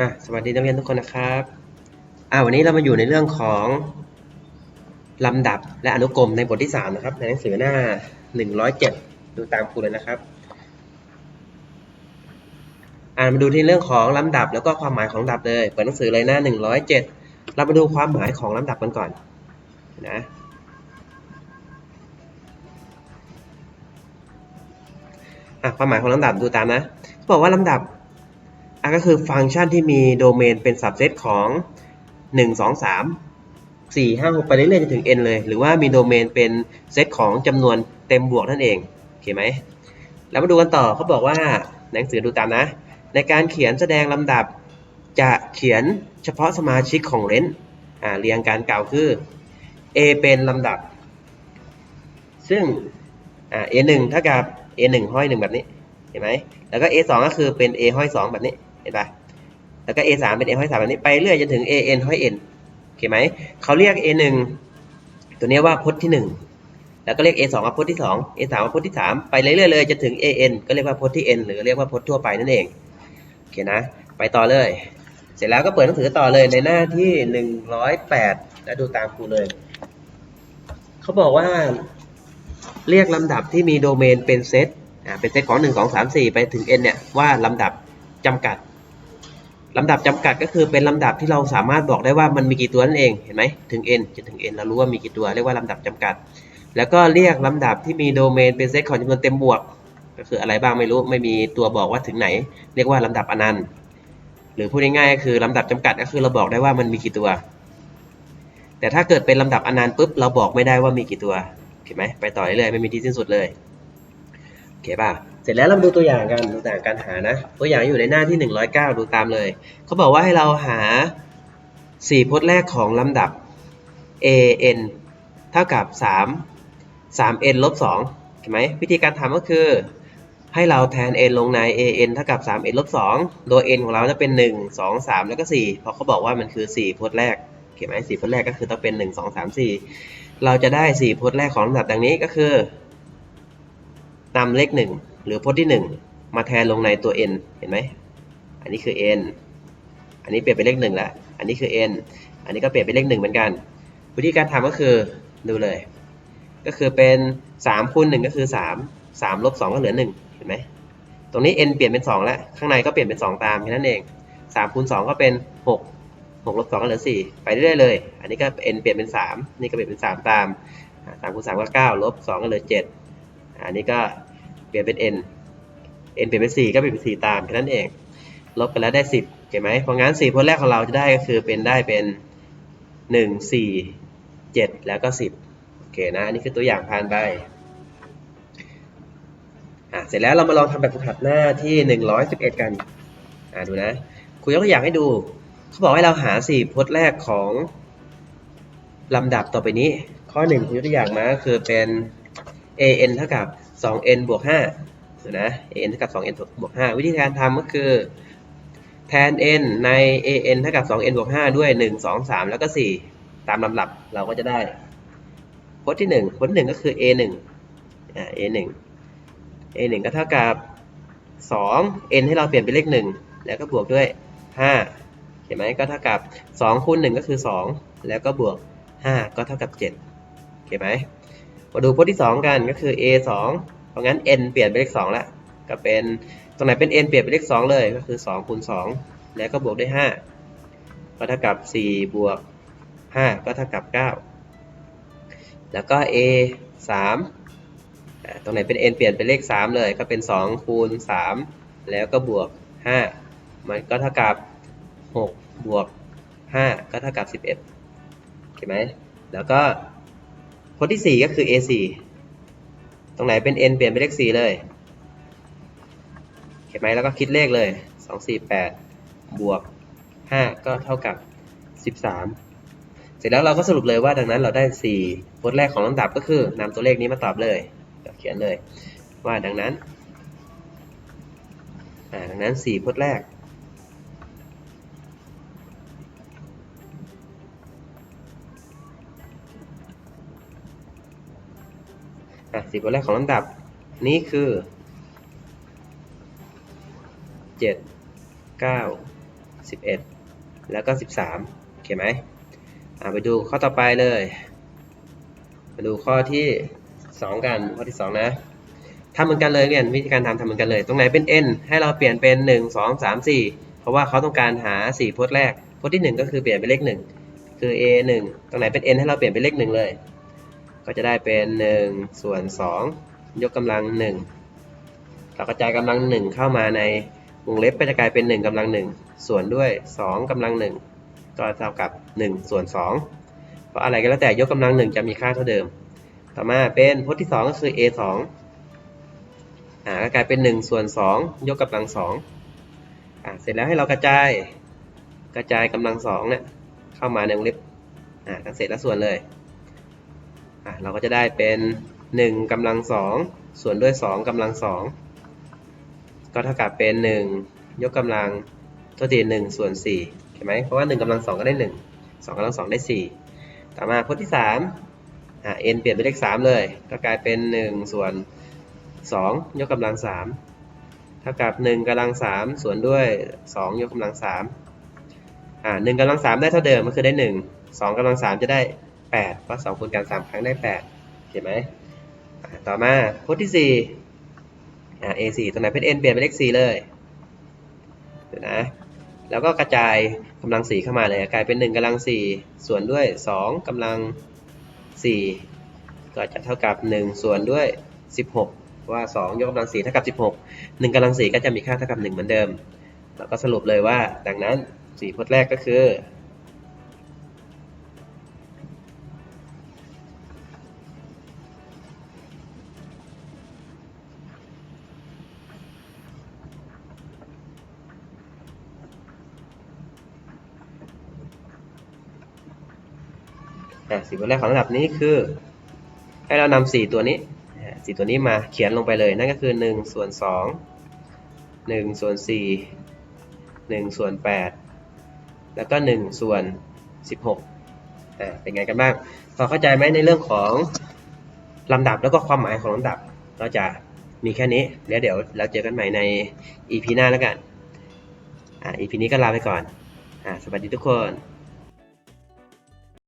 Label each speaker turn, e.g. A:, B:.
A: อะสวัสดีนักเรียนทุกคนนะครับอ่าวันนี้เรามาอยู่ในเรื่องของลำดับและอนุกรมในบทที่ 3 นะครับ ในหนังสือหน้า 107 ดูตามครูเลยนะครับ อ่ามาดูที่เรื่องของลำดับแล้วก็ความหมายของลำดับเลยเปิดหนังสือเลยหน้า 107 เรามาดูความหมายของลำดับกันก่อนนะอะความหมายของลำดับดูตามนะบอกว่าลำดับ ก็คือฟังก์ชันที่มีโดเมนเป็นสับเซตของ 1 2 3 4 5 6 ไปเรื่อยๆจนถึง n เลย หรือว่ามีโดเมนเป็นเซตของจำนวนเต็มบวกนั่นเองโอเคไหมแล้วมาดูกันต่อเขาบอกว่าหนังสือดูตามนะ ในการเขียนแสดงลำดับจะเขียนเฉพาะสมาชิกของเลนส์เรียงการกล่าวคือ A เป็นลำดับ ซึ่งอ่า A 1 เท่ากับ A 1 ห้อย1แบบนี้ เห็นไหม แล้วก็ A 2 ก็คือเป็น A ห้อย2แบบนี้ เห็นปะแล้วก็ A 3 เป็น A ห้อย3แบบนี้ไปเรื่อยจนถึง A n ห้อย n โอเคไหมเขาเรียก A 1 ตัวนี้ว่าพจน์ที่ 1 แล้วก็เรียก A 2 ว่าพจน์ที่ 2 A 3 ว่าพจน์ที่ 3 ไปเรื่อยๆเลยจนถึง A n ก็เรียกว่าพจน์ที่ n หรือเรียกว่าพจน์ทั่วไปนั่นเองโอเคนะ ไปต่อเลย เสร็จแล้วก็เปิดหนังสือต่อเลยในหน้าที่ 108 แล้วดูตามครูเลย เขาบอกว่าเรียกลำดับที่มีโดเมนเป็นเซตเป็นเซตของ 1 2 3 4 ไปถึง n เนี่ยว่าลำดับจำกัด ลำดับจำกัดก็คือเป็นลำดับที่เราสามารถบอกได้ว่ามันมีกี่ตัวนั่นเองเห็นไหมถึง n จนถึง n เรารู้ว่ามีกี่ตัวเรียกว่าลำดับจำกัด แล้วก็เรียกลำดับที่มีโดเมนเป็นเซตของจำนวนเต็มบวก ก็คืออะไรบ้างไม่รู้ไม่มีตัวบอกว่าถึงไหน เรียกว่าลำดับอนันต์หรือพูดง่ายๆก็คือลำดับจำกัดก็คือเราบอกได้ว่ามันมีกี่ตัว แต่ถ้าเกิดเป็นลำดับอนันต์ปุ๊บเราบอกไม่ได้ว่ามีกี่ตัวเห็นไหมไปต่อเรื่อยๆไม่มีที่สิ้นสุดเลยโอเคป่ะ เสร็จแล้วเรามาดูตัวอย่างกันดูตัวอย่างการหานะ ตัวอย่างอยู่ในหน้าที่ 109 ดูตามเลยเขาบอกว่าให้เราหา 4 พจน์แรกของลำดับ a n เท่ากับ 3 3 n ลบ2เห็นไหมวิธีการทำก็คือ ให้เราแทน n ลงใน a n เท่ากับ 3 n ลบ2โดย n ของเราจะเป็น 1 2 3 แล้วก็ 4 เพราะเขาบอกว่ามันคือ 4 พจน์แรกเห็นไหม4พจน์แรกก็คือต้องเป็น 1 2 3 4 เราจะได้ 4 พจน์แรกของลำดับดังนี้ก็คือนำเลข 1 หรือพจน์ที่ 1 มาแทนลงในตัว n เห็นไหม อันนี้คือ n อันนี้เปลี่ยนเป็นเลข1แล้วอันนี้คือ n อันนี้ก็เปลี่ยนเป็นเลข1เหมือนกัน วิธีการทำก็คือดูเลย ก็คือเป็น3คูณ1ก็คือ 3 3ลบ2ก็เหลือ 1 เห็นไหม ตรงนี้ n เปลี่ยนเป็น 2 แล้ว ข้างในก็เปลี่ยนเป็น 2 ตามแค่นั้นเอง3คูณ2ก็เป็น 6 6ลบ2ก็เหลือ 4 ไปเรื่อยๆเลย อันนี้ก็ n เปลี่ยนเป็น 3 นี่ก็เปลี่ยนเป็น 3 ตาม3คูณ3ก็9ลบ2ก็เหลือ 7 อันนี้ก็ เปลี่ยนเป็น n n เปลี่ยนเป็น4ก็เปลี่ยนเป็น4ตามแค่นั้นเอง ลบกันแล้วได้ 10เห็นไหมเพราะงั้น4พจน์แรกของเราจะได้ก็คือเป็นได้เป็น 1 4 7 แล้วก็ 10โอเคนะอันนี้คือตัวอย่างผ่านไปอะเสร็จแล้วเรามาลองทำแบบฝึกหัดหน้าที่ 111 กันอ่าดูนะครูยกตัวอย่างให้ดูเขาบอกให้เราหา 4พจน์แรกของลำดับต่อไปนี้ ข้อ1ครูยกตัวอย่างมาคือเป็น an เท่ากับ 2n บวก5เดี๋ยวนะ an เท่ากับ 2n บวก5วิธีการทำก็คือ แทน n ใน an เท่ากับ 2n บวก5ด้วย 1 2 3 แล้วก็ 4 ตามลำดับเราก็จะได้พจน์ที่ 1พจน์ที่1ก็คือ a 1อ่า a 1 a 1ก็เท่ากับ 2 n ให้เราเปลี่ยนเป็นเลข 1 แล้วก็บวกด้วย 5 เห็นไหมก็เท่ากับ 2คูณ1ก็คือ 2 แล้วก็บวก 5 ก็เท่ากับ 7 เห็นไหม มาดูพจน์ที่ 2 กันก็คือ a 2เพราะงั้น n เปลี่ยนเป็นเลข2แล้วก็เป็นตรงไหนเป็น n เปลี่ยนเป็นเลข 2 เลยก็คือ2คูณ2แล้วก็บวกด้วย5ก็เท่ากับ 4 บวก 5 ก็เท่ากับ 9 แล้วก็ a 3ตรงไหนเป็น n เปลี่ยนเป็นเลข 3 เลย ก็เป็น 2 คูณ 3 แล้วก็บวก 5 มันก็เท่ากับ 6 บวก 5 ก็เท่ากับ 11เห็นไหมแล้วก็ พจน์ที่ 4 ก็คือ a4 ตรงไหนเป็น n เปลี่ยนเป็นเลข 4 เลย เห็นไหมแล้วก็คิดเลขเลย 2 4 8 บวก 5 ก็เท่ากับ 13 เสร็จแล้วเราก็สรุปเลยว่าดังนั้นเราได้ 4 พจน์แรกของลำดับก็คือนำตัวเลขนี้มาตอบเลยเขียนเลย ว่าดังนั้นอ่าดังนั้น 4 พจน์แรก สี่พจน์แรกของลำดับนี้คือ7 9 11แล้วก็13โอเคไหมไปดูข้อต่อไปเลย มาดูข้อที่2กันข้อที่2นะทำเหมือนกันเลยเรียนวิธีการทำทำเหมือนกันเลย ตรงไหนเป็น n ให้เราเปลี่ยนเป็น 1 2 3 4 เพราะว่าเขาต้องการหา4พจน์แรกพจน์ที่ 1 ก็คือเปลี่ยนเป็นเลข 1 คือ a 1ตรงไหนเป็น n ให้เราเปลี่ยนเป็นเลข 1 เลย ก็จะได้เป็น 1 ส่วน 2 ยกกำลัง 1 เรากระจายกำลัง 1 เข้ามาในวงเล็บก็จะกลายเป็น 1กำลัง 1 ส่วนด้วย 2กำลัง 1 ก็เท่ากับ 1 ส่วน 2 เพราะอะไรก็แล้วแต่ยกกำลัง 1 จะมีค่าเท่าเดิม ต่อมาเป็นพจน์ที่ 2 ก็คือ a 2อ่าก็กลายเป็น 1 ส่วน 2 ยกกำลัง2อ่าเสร็จแล้วให้เรากระจายกระจายกำลัง2เนี่ยเข้ามาในวงเล็บอ่ากันเสร็จแล้วส่วนเลย อ่าเราก็จะได้เป็น 1กำลัง 2 ส่วนด้วย 2กำลัง 2 ก็เท่ากับเป็น 1 ยกกำลังตัวที1ส่วน4เห็นไหมเพราะว่า 1กำลัง 2 ก็ได้ 1 2กำลัง 2 ได้ 4 ต่อมาพจน์ที่3อ่า n เปลี่ยนเป็นเลข 3 เลย ก็กลายเป็น 1 ส่วน 2 ยกกำลัง 3 เท่ากับ 1กำลัง 3 ส่วนด้วย 2 ยกกำลัง3อ่า1กำลัง 3 ได้เท่าเดิมก็คือได้ 1 2กำลัง 3 จะได้ 8 เพราะ2คูณกัน 3 ครั้งได้ 8 เห็นไหม ต่อมาพจน์ที่4อ่า a 4 ตรงไหนเป็น n เปลี่ยนเป็นเลข4เลยเดี๋ยวนะ แล้วก็กระจายกำลัง 4 เข้ามาเลย กลายเป็น 1กำลัง 4 ส่วนด้วย 2กำลัง 4 ก็จะเท่ากับ 1 ส่วนด้วย 16 ว่า 2 ยกกำลัง 4 เท่ากับ 16 1กำลัง 4 ก็จะมีค่าเท่ากับ 1 เหมือนเดิม แล้วก็สรุปเลยว่า ดังนั้น 4พจน์แรกก็คือ อะสี่ตัวแรกของระดับนี้คือ ให้เรานำสี่ตัวนี้สี่ตัวนี้มาเขียนลงไปเลย นั่นก็คือหนึ่งส่วนสองหนึ่งส่วนสี่หนึ่งส่วนแปดแล้วก็หนึ่งส่วนสิบหกอะเป็นไงกันบ้าง พอเข้าใจไหมในเรื่องของลำดับแล้วก็ความหมายของลำดับก็จะมีแค่นี้แล้วเดี๋ยวเราเจอกันใหม่ใน EP หน้าแล้วกันอ่า EP นี้ก็ลาไปก่อนอ่าสวัสดีทุกคน